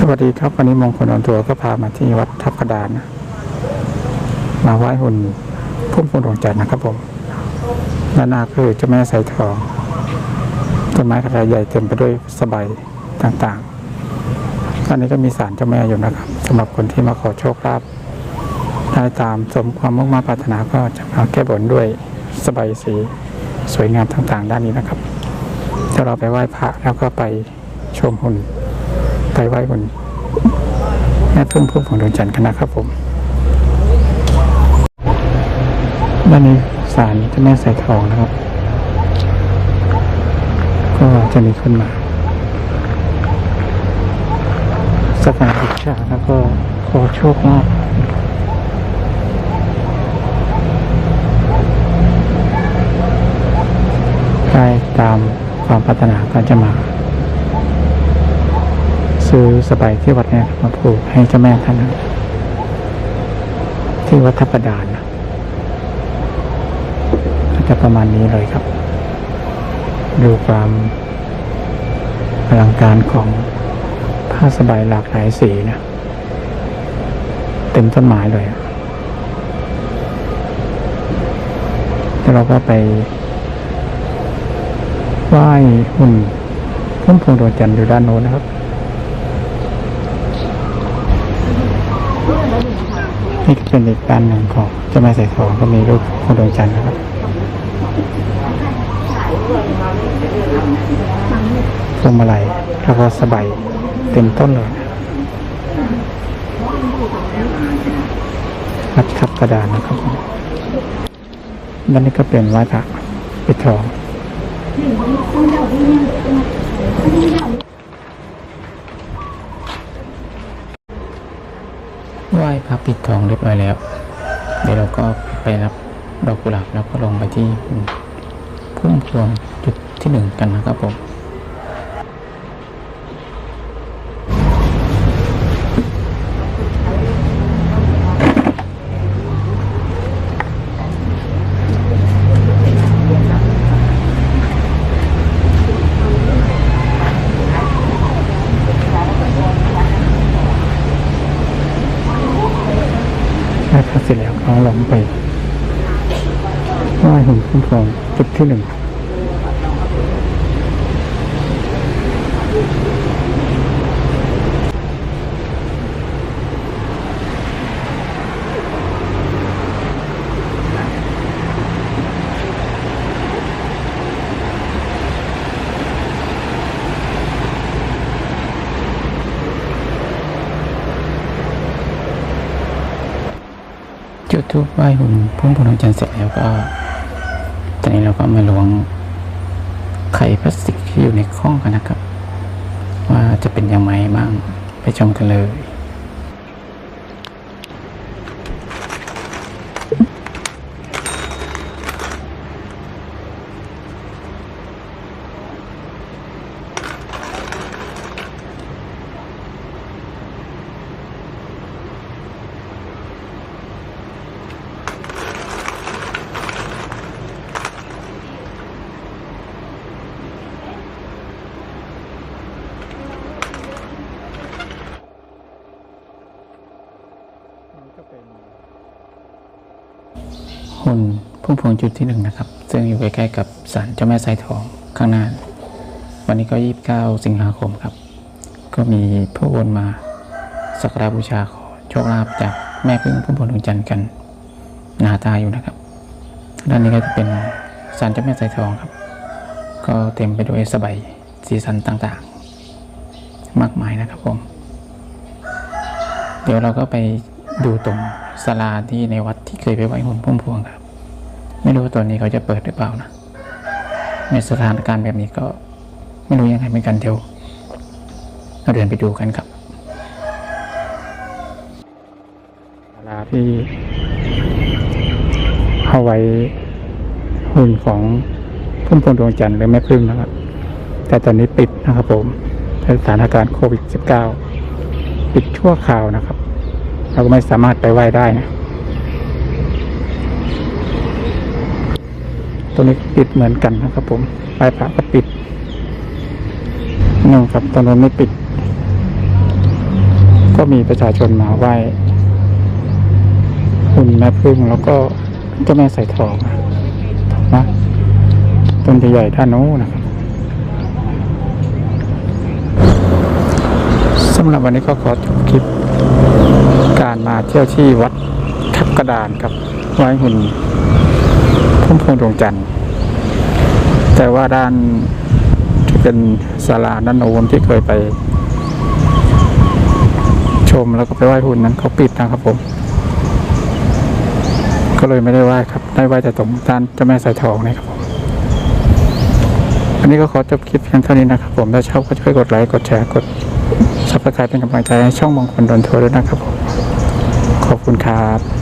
สวัสดีครับวันนี้มงคลออนทัวก็พามาที่วัดทับกระดานมาไหว้หุ่นพุ่มพวงดวงจันทร์นะครับผมด้านหน้าคือเจ้าแม่สายทองต้นไม้ขนาดใหญ่เต็มไปด้วยสบายต่างๆตอนนี้ก็มีศาลเจ้าแม่อยู่นะครับสำหรับคนที่มาขอโชคลาภได้ตามสมความมุ่งมั่นปรารถนาก็จะมาแก้บนด้วยสบายสีสวยงามต่างๆ ด้านนี้นะครับเดี๋ยวเราไปไหว้พระแล้วก็ไปชมหุ่น ไปไว้บนแม่พึ่งพุ่มของดวงจันทร์กันนะครับผมด้านนี้ศาลเจ้าแม่สายทองนะครับ ก็จะมีคนมาสักการะบูชาแล้วก็ขอโชคลาภได้ตามความปรารถนาก็จะมา ซื้อสบายที่วัดเนี่ยมาผูกให้เจ้าแม่ท่านที่วัดทับประดานนะก็จะประมาณนี้เลยครับ ดูความอลังการของผ้าสบายหลากหลายสีนะเต็มต้นไม้เลยอะแล้วเราก็ไปไหว้หุ่นพุ่มพวงดวงจันทร์อยู่ด้านโน้นนะครับ นี่เป็นอีกด้านหนึ่งของเจ้าแม่สายทองก็มีรูปของดวงจันทร์นะครับพวงมาลัยแล้วก็สบายเต็มต้นเลยวัดทับกระดานนะครับด้านนี้ก็เป็นไหว้พระปิดทอง ไหว้พระปิดทองเรียบร้อยแล้ว เดี๋ยวเราก็ไปรับดอกกุหลาบแล้วก็ลงไปที่พุ่มพวงจุดที่หนึ่งกันนะครับผม ได้พระเสร็จแล้วก็ลงไป ว่าหินคุ้มครองจุดที่หนึ่ง ทูบไหว้หุ่นพุ่มพวงดวงจันทร์เสร็จแล้วก็ ตอนนี้เราก็มาล้วงไข่พลาสติกที่อยู่ในข้องกันนะครับ ว่าจะเป็นยังไงบ้างไปชมกันเลย หุ่นพุ่มพวงจุดที่หนึ่งนะครับ ซึ่งอยู่ใกล้ๆกับศาลเจ้าแม่สายทองข้างหน้า วันนี้ก็29สิบเก้าสิงหาคมครับ ก็มีผู้คนมาสักการบูชาขอโชคลาภจากแม่พึ่งพุ่มพวงดวงจันทร์กันหนาตาอยู่นะครับ ด้านนี้ก็จะเป็นศาลเจ้าแม่สายทองครับ ก็เต็มไปด้วยสบายสีสันต่างๆ มากมายนะครับผม เดี๋ยวเราก็ไป ดูตรงศาลาที่ในวัดที่เคยไปไหว้หุ่นพุ่มพวงครับ ไม่รู้ว่าตัวนี้เขาจะเปิดหรือเปล่านะในสถานการณ์แบบนี้ก็ไม่รู้ยังไงเหมือนกันเดี๋ยวเราเดินไปดูกันครับศาลาที่เอาไว้หุ่นของพุ่มพวงดวงจันทร์หรือแม่พึ่งนะครับ แต่ตอนนี้ปิดนะครับผมสถานการณ์โควิด -19 ปิดชั่วคราวนะครับ เราก็ไม่สามารถไปไหว้ได้นะตัวนี้ปิดเหมือนกันนะครับ ผมไหว้พระก็ปิดนี่ครับตอนนั้นไม่ปิด ก็มีประชาชนมาไหว้หุ่นแม่พึ่งแล้วก็เจ้าแม่ใส่ทองนะต้นใหญ่ๆด้านโน้นนะครับสำหรับวันนี้ก็ขอจบคลิป มาเที่ยวที่วัดทับกระดานครับไหว้หุ่นพุ่มพวงดวงจันทร์ แต่ว่าด้านที่เป็นศาลาด้านโน้นที่เคยไป ชมแล้วก็ไปไหว้หุ่นนั้นเขาปิดนะครับผม ก็เลยไม่ได้ไหว้ครับ ได้ไหว้แต่ตรงด้านเจ้าแม่สายทองนี่ครับผมอันนี้ก็ขอจบคลิปเพียงเท่านี้นะครับผม ถ้าชอบก็ช่วยกดไลค์ กดแชร์ กดซับสไครป์เป็นกำลังใจให้ช่องมองคลดนทัวร์ด้วยนะครับผม ขอบคุณครับ